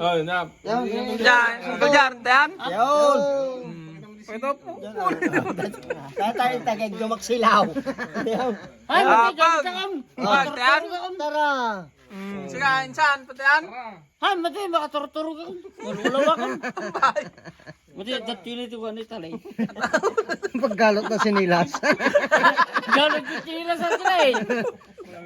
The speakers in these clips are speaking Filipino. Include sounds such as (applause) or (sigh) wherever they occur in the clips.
Oh, nap. Yan. Diyan, Kulyar, diyan. Yan. Ito po. Tatay tagay gumaksilaw. Yan. Ay, Ah, pag. ka kam. Pag, diyan. Tara. Mm, Sige, insan, pati yan. Hay, mati makaturturo ka. Wala ka. Mati datili to kan talay. Paggalot na sinilas. Galot yung tira sa talay.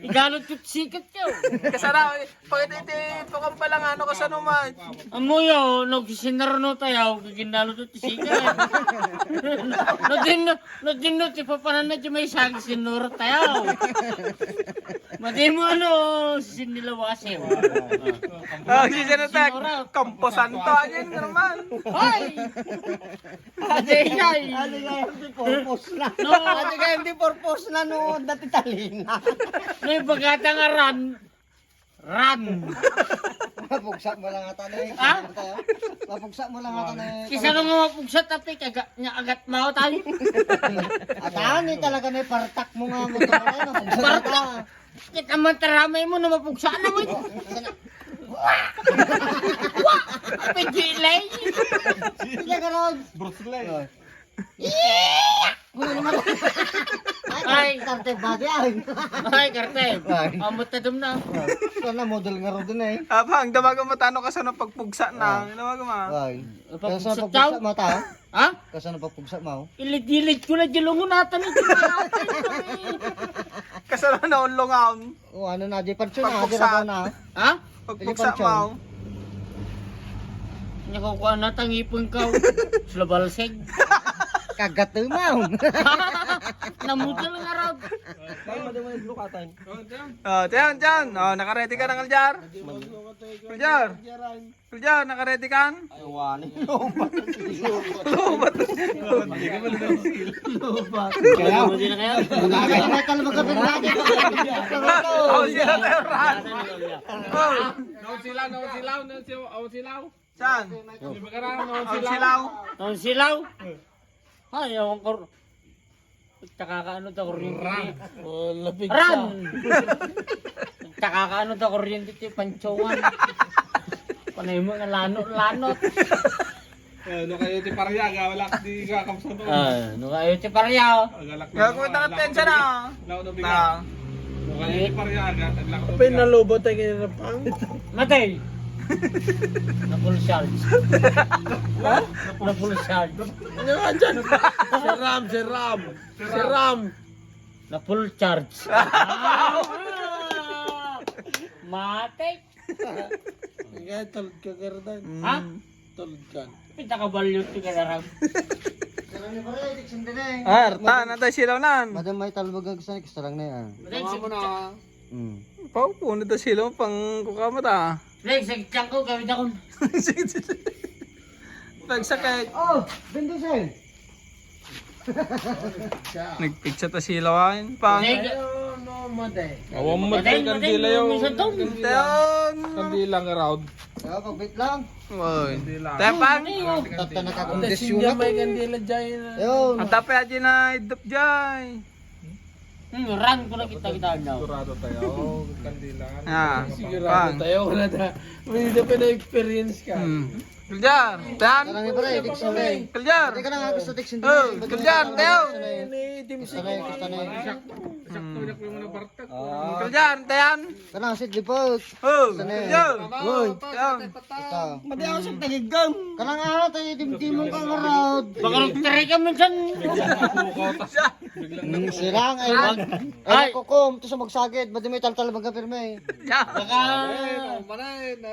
Igalot yung sikat ka. Kasara, pag ito ito, ito ka pala nga, ano ka sa naman. Amo yo, nagsinarno tayo, giginalo to sikat. (laughs) No din no, no din no ti papanan na may sag sinuro tayo. Mati mo ano, sinilawase. Oh, si Senatek, kamposan to, ayan ka naman. Hoy! Mati yay. Ano nga hindi purpose na. No, Ano nga hindi purpose na no dati talina. Yung pagkata nga ran. Ran. Mapugsa mo lang ata na eh. Ha? Mapugsa mo lang ata na eh. Kisa nung mga pugsa tapi kaga nya agat mao tayo. At ani talaga na partak mo nga mo to ka. Kita man taramay mo na mapugsa na mo. Pagilay. Sige ka ron. Bruce Lee. Kuno naman. Ay. Ay, karte body ay. Ay, karte. Ay. Amot na dum na. Sana model nga ron din eh. Abang, damaga mo tano ka sa nang pagpugsa na. Damaga mo. Ay. Papugsa Kasi taw? pagpugsa mo ta. Ha? Kasi napapugsa mo. Ilit-ilit ko na dilungon natin ito. Kasara na ulungaon. O ano na di parcho na, di Pagpugsa. ra na. Ha? Pagpugsa Pagpugsa. mo. Nakukuha na tangipon ka. (laughs) Slabalseg. Kagat mo. (laughs) Namutal nga raw. Oh, tiyan, tiyan. Oh, nakaredy ka ng Aljar? Aljar? Aljar, nakaredy ka? Kaya. Hindi na kaya? Kaya na talaga ka pinagdadi. Oh, sila tayo ran. Oh, Naon silaw, naon silaw, naon silaw, naon silaw. saan? Di ba ka na, naon Ang silaw? silaw. Ang silaw. Ay, ewan ko. Nakakaano to kuryente. Oh, lapig Ran! (laughs) Nakakaano to kuryente ti panchongan. Panay mo nga lanot-lanot. Ano kayo ti Pariaga, wala ka di ka kamsa to. Ah, no kayo ti paryaw. Agalak Gagawin na natin siya na. Lao na Na. biga. Ano kayo ti Pariaga, agalak na biga. Pinalubot tayo kaya pang. Matay! Na full charge. Na full charge. Ano nga dyan? Si Ram, si Ram. Si Ram. Na full charge. Ah! Matik! Kaya talod ka kardan. Ha? Talod ka. Pita ka balyo ti kadarang. Ah, arta na tayo silaw nan. Madam may talbog ang gusto lang na yan. Mo na. Hmm. Pau, puno ta silaw pang kukamot ah. Leg, sagtang ko gawin ako. (laughs) Pagsakay. Oh, Bendisel. Nagpicture ta silawan. Pang. Leg, Awam mo matay, kandila yung minsan to. Tayon. kandila nga round. Kaya pagbit lang. Oy. Tepang. Tata na kakondisyon na. May kandila. Yun. Ang tapay aja na idup jay. Hmm, run ko na kita kita na. Sigurado tayo, oh, kandila. Ah. Pang. tayo wala na. May na pa na-experience ka. Hmm. Kaljar. Tan. Karang iba. Kaljar. Hindi ka na nga gusto Dixon. Oh, kaljar. Tayo. Na na yun. Sakto na ko yung mga bartak. Kaljar. Tayan. Karang sit lipot. Oh. Tayan. ito. Madi ako sa tagigam. Karang ano tayo, dimdimong ka nga raw. Baka nagtry ka minsan. Hmm, Sirang ay wag. Ay, kukum. Ito sa magsagid. Ba't may taltal magkapirme? Baka...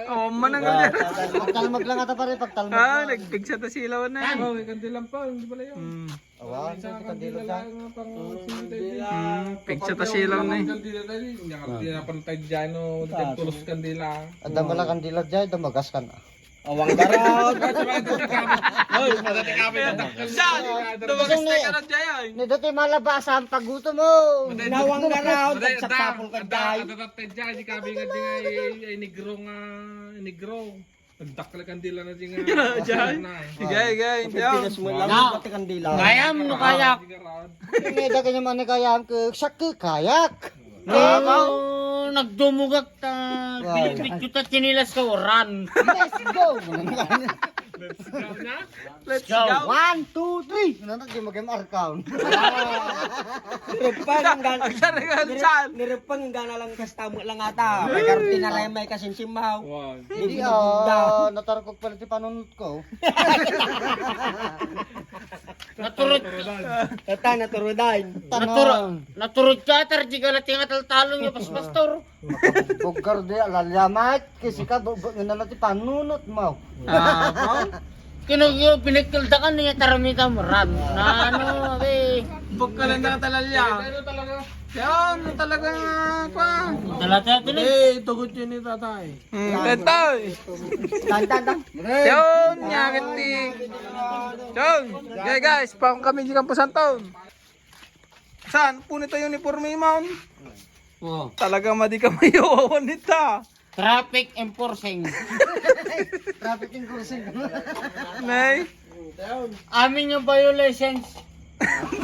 Oh, manang kaljar. Pagtalmag lang ata pare, pagtalmag Ah, nagpicture ta silaw na. Oh, kandilang pa, hindi pala yun. Hmm. Awa, sa Kandila lang pang sinintay. Hmm. Picture ta silaw na. eh. Kandila na rin. Hindi ka hindi na pantay dyan, no. Dahil tulos kandila. Ada mala kandilo dyan, damagas ka na. Awang garaw. Hoy, madati kami na dakal. Saan? Dumagas na ka na jay. Ni dati malabasan paguto mo. Nawang garaw, Nagsapapol ka dahil. Datatay dyan, di kami nga di nga ay negro nga. Negro. Nagdakal kandila na di nga. Jay. Gay, gay. Tayo. Na, Pati kandila. kaya mo no kaya. Ni da kanya man kaya ke sak ke kayak. No, nagdumugak ta pilipit ko ta chinilas ka run. Let's go! Let's Go. go. One, two, three! Ano na, di mag-game count. Nirepang gan Ang saan? nirepang gana lang kas tamo lang ata. May karti na lang may kasin simbaw. Wow. Hindi ah, natarkog pala ti panunot ko. (laughs) Naturod Tata na turudain. naturod naturod ka tar di ka lating atal-talong yung pas Buggar di, alalamat. Kasi ka, nga ti panunot mo. Ah. Kinugyo pinagkaldakan niya taramita mo run. Na ano. Buk ka lang nakatalya. Ano talaga? Yan, talagang pa. Dala tayo tuloy. Eh, tugot yun ni tatay. Hmm, tetoy. Tan, tan, tan. Yun, nyakiti. Yun. Okay guys, pang kami di kampusan taon. Saan? Punit tayo uniforme mo. Oh. Talagang madi ka mayawawan nita. Traffic enforcing. (laughs) Traffic in cruising. Nay. Amin yung violations.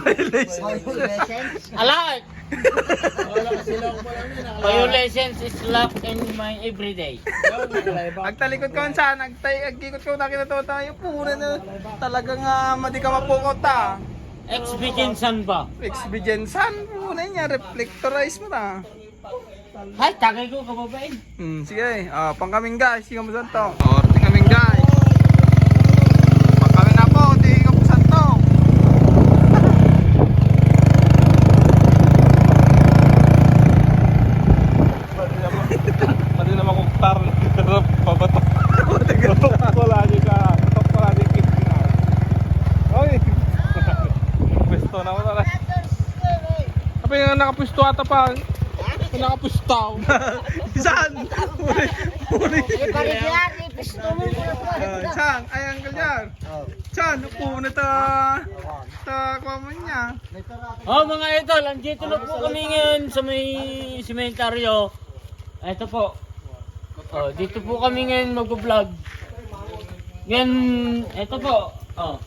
Violations. Alak! Violations is locked in my everyday. Agtalikod ko saan? Agtay, agkikot ko nakita to tayo. Puna na. Talagang uh, madi ka mapukot ta. Expediensan ba? Expediensan. Puna niya, reflectorize mo ta. Hay, tagay ko kababain. Hmm, sige. Ah, pang kaming guys, sige mo to. Orte kaming guys. Pang kami na po, di ka po santo. Pati naman kung tar, pabatok. Patok ko lagi ka. Patok ko lagi ka. Oy! Pwesto na mo talaga. Apa yung nakapwesto ata pa? Nakapwesto. (laughs) Saan? Puri, puri. Mo. Ah, Saan? Ay, ang kalyan. Saan? Puna ta. Ta, kwa mo niya. Oh mga idol, andito na po kami ngayon sa may sementaryo. Ito po. Oh, dito po kami ngayon mag-vlog. Ngayon, ito po. Oh.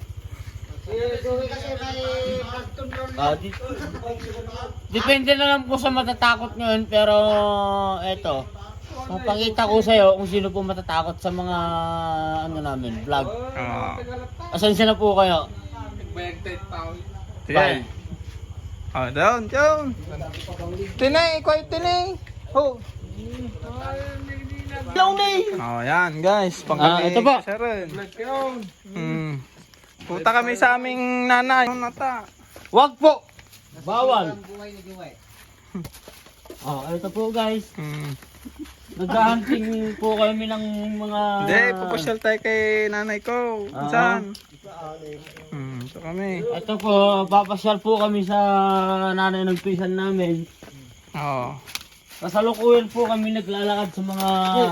Ah, di- Depende na lang po sa matatakot ngayon pero eto. Mapakita ko sa iyo kung sino po matatakot sa mga ano namin, vlog. Ah. Asan na po kayo? Tao. Sige. Ah, down, down. Tinay, quiet tinay. Oh. Oh, yan guys. Pang Ah, ito po. Sharon. Hmm. Punta kami sa aming nanay. Nata? Wag po. Bawal. (laughs) Oh, ito po guys. Hmm. Naghahunting po kami ng mga... Hindi, pupusyal tayo kay nanay ko. Ah. Saan? Hmm, ito kami. Ito po, papasyal po kami sa nanay ng pisan namin. Oo. Kasalukuyan po kami naglalakad sa mga...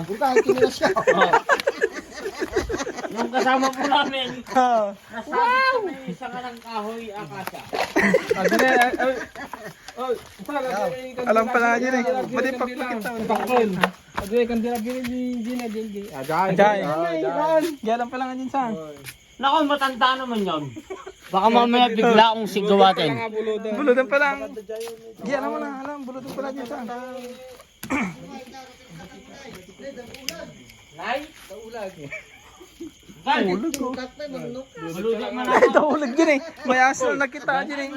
Punta, kinilas ka. Yung kasama po namin, Ah. nasabi sa may sanga ng kahoy. Adi na, ay, ay. Oh, pala, Alam pala dyan eh. Madi pagpakita. Pakol. Adi kan dila gini di na di di. Ajay. Ajay. Galang pala nga dyan saan? Naku, matanda naman yun. Baka mamaya bigla akong sigawatin. Buludan pa lang. Di, alam mo na, alam. Buludan pala dyan saan. Nay? Ulag ko. Ako. Ito ulag dyan eh. May asal na kita dyan eh.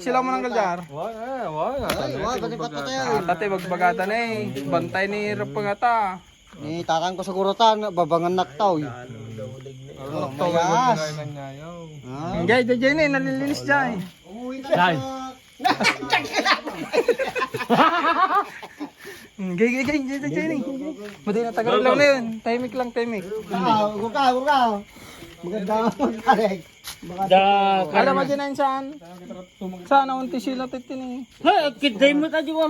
Sila mo ng eh, wah. Ay, wala, pati pato tayo. Ah, tate, bagbagata na eh. Bantay ni Rapangata. Ni tatang ko sa kurutan, babangan naktaw. Oh, mayas. Ah. Jay, jay, jay na eh. Nalilinis dyan eh. Nay. (laughs) (laughs) Hmm, Gay, gay, gay, gay, gay, gay. Madi na tagal lang na yun. Timing lang, timing. Ah, huwag ka, huwag ka. Maganda ang magkarek. Da, Alam mo na yun saan? Saan ang unti sila titin eh. Hey, kiday mo tayo ko.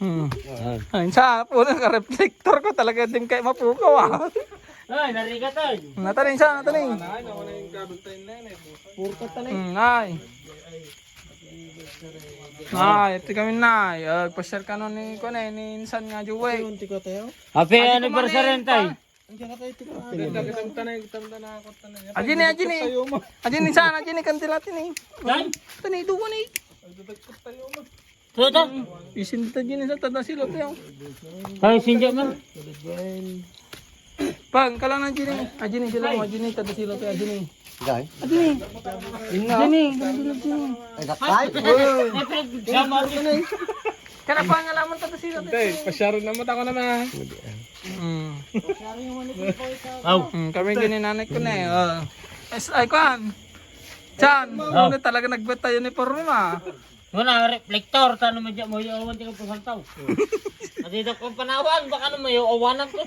Hmm. Ayun sa po ka reflector ko talaga din kay mapukaw ah. Ay, nariga tayo. Natanin siya, natanin. Hmm, ay. Ay, ito kami na. Uh, pa-share ka nun ni ko na ni Insan nga Juwe. Happy anniversary tayo. Ajin ni, ajin ni. Ajin ni sana, ajin ni kantilatin ni. Yan. Tani duwa ni. Ito. Isin ta din sa tada silot yung. Tayo sinja man. Pag kalang na Jini. Ah Jini sila mo Jini tada silot ya Jini. Gay. Ah kalang silot Jini. Ay, dakay. Kana pa nga lamang tada silot. Tay, pasyaro na mo ako naman. Mm. Aw. Mm, kami ganyan nanay ko na eh. Oh. Es, ay kwan. Chan, ano talaga nagbet tayo ni Porma. Wala reflektor tano mo dyan mo yung awan di ka pasantaw. At (laughs) ko panawan baka naman yung awanan ko.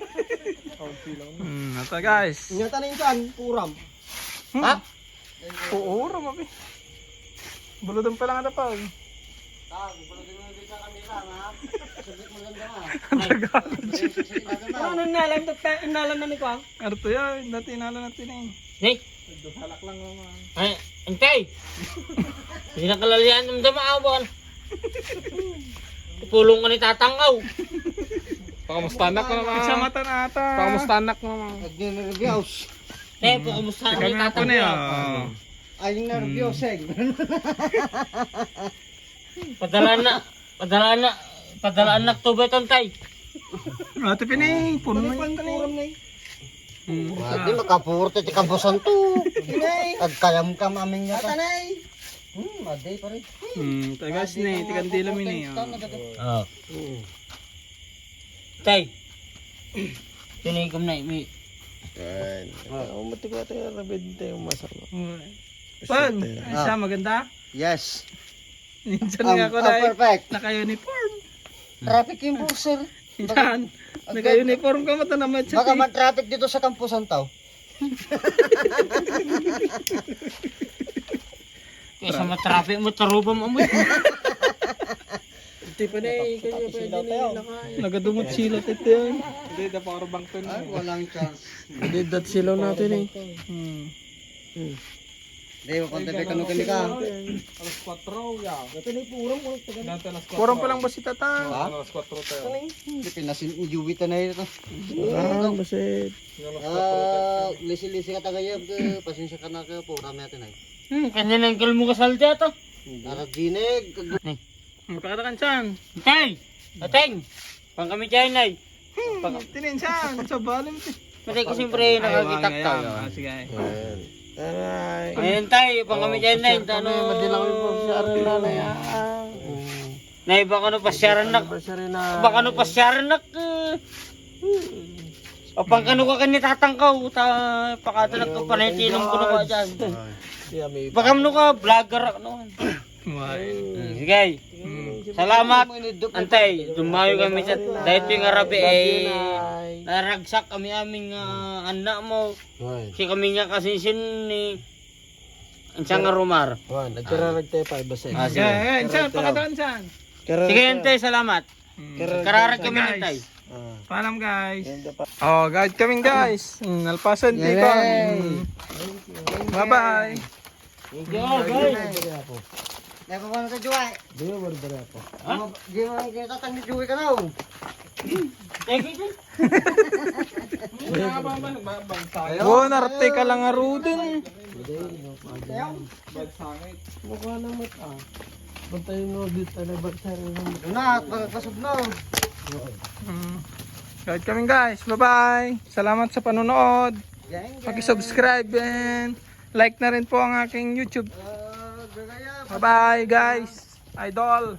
Hmm, ito guys. Inyata na yung dyan, puram. Ha? Oo, rama be. Bulodon pa lang ata pa. Ano nalam to inalam na ni ko? Ano to yan? Dati natin eh. Hey. Ay, antay. Hindi na kalalian ng damaawan. Pulong ka ni tatangaw. Pakamustanak ko naman. Sa mata na ata. Pakamustanak mo naman. Nag-nervyos. Eh, po kumusta nga na tatangaw? yun. Ay, nervyos eh. (laughs) Padalaan na, padalaan na, padalaan na to beton tay. Ate Pinay, puno na yun. Puram na eh. Hmm. Hindi, makapurte ti kampusan to. At kayam ka maming niya ta. Hmm, maday pa rin. Hmm, ito guys ni, tikan dila mi ni. Oo. Tay. Tinigom na imi. Pan, ay siya maganda. Yes. Minsan Um, nga ako oh, na perfect. naka-uniform. Traffic enforcer. Yan. (laughs) Naka-uniform ka mata naman siya. Baka man-traffic dito sa kampusan tao. (laughs) Kaysa matraffic mo, taruba mo mo. (laughs) Nagadumot sila ito yan. Hindi, dapat karabang to Ay, walang chance. Hindi, dat sila natin eh. Hmm. Hindi, mapantabi ka nung ka. Alas 4, ya. Dati na purong ko. Dati alas 4. Kurang pa lang ba si tata? Alas 4 tayo. Hindi, pinasin, ijuwita na ito. Ah, basit. Ah, lisi-lisi ka tagayab. Pasensya ka na ka. Pura may atin ay. Hmm, kanya nang kalmo ka salda to. Arat dinig. Magkakatakan siyan. Tay! Ateng! Pang kami dyan ay. Pang, Tinin siyan. Sa balim. matay ko siyempre nakakitak tayo. Ah, sige. Ayun tay, pang kami dyan ay. Tano, madilang yung pasyaran na na yan. Nay, baka no pasyaran na. Baka no pasyaran na. O pang kano ka kani tatangkaw, ta pakata na ka panayitilong ko na ka dyan. Baka mo ka, vlogger ako noon. Hmm, Sige, salamat. Antay, dumayo kami sa dahil arabi eh naragsak kami aming ah, anak mo. Si kami nga kasi sin ni Ansang nga rumar. Nagkararag tayo pa basta. Ah, Sige. Siyan, pakatakan siyan. Sige, antay, salamat. Kararag kami antay. Paalam guys. Oh, guide kami guys. Mm, Alpasan tiko. Mm. Bye-bye. Yo, guys. Never pa na ka juway. Di mo barbara po. Di mo kita tatang ni juway ka na. Oh, narate ka lang nga rudin. Mukha na mo ah. Bantay mo dito na bagsari mo. Na, pagkasub na. Mm. Guide kami guys. Bye-bye. Salamat sa panonood. Paki-subscribe and like na rin po ang aking YouTube. Bye-bye guys. Idol.